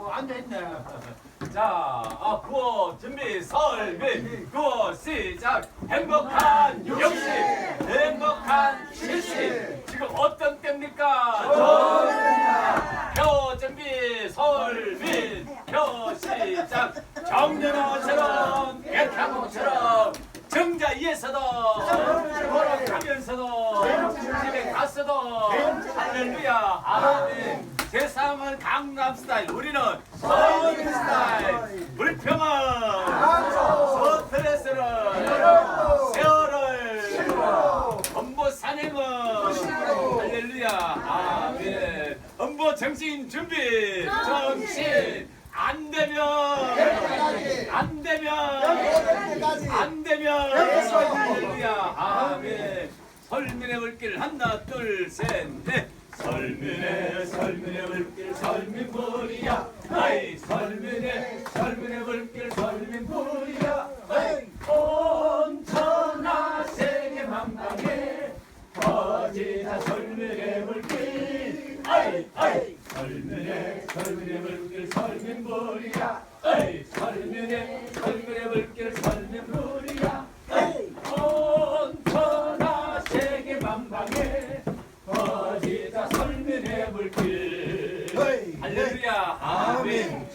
뭐 앉아있네. 자, 아, 구호 준비 설민 구호 시작. 행복한 60 행복한 70 지금 어떤 때입니까? 표 준비 설민 표 시작. 정연아처럼 백향호처럼 정자 위에서도 걸어가면서도 집에 갔어도 할렐루야 아멘 세상은 강남 스타일 우리는 서울 스타일 불평은 스트레스를 세월을 엄보 산행은 할렐루야 아멘. 엄보 정신 준비 정신 안 되면 안 되면 안 되면 할렐루야 아멘. 설민의 물길 하나 둘셋넷. 설민의 설민의 물길 설민불이야. 아이 설민의 설민의 물길 설민불이야. 아이 온 천하 세계 만방에 퍼지다 설민의 물길 아이 아이 설민의 설민의 물길 설민불이야. 아이 설민의 설민의 물길 설민불 아멘. 아, 네.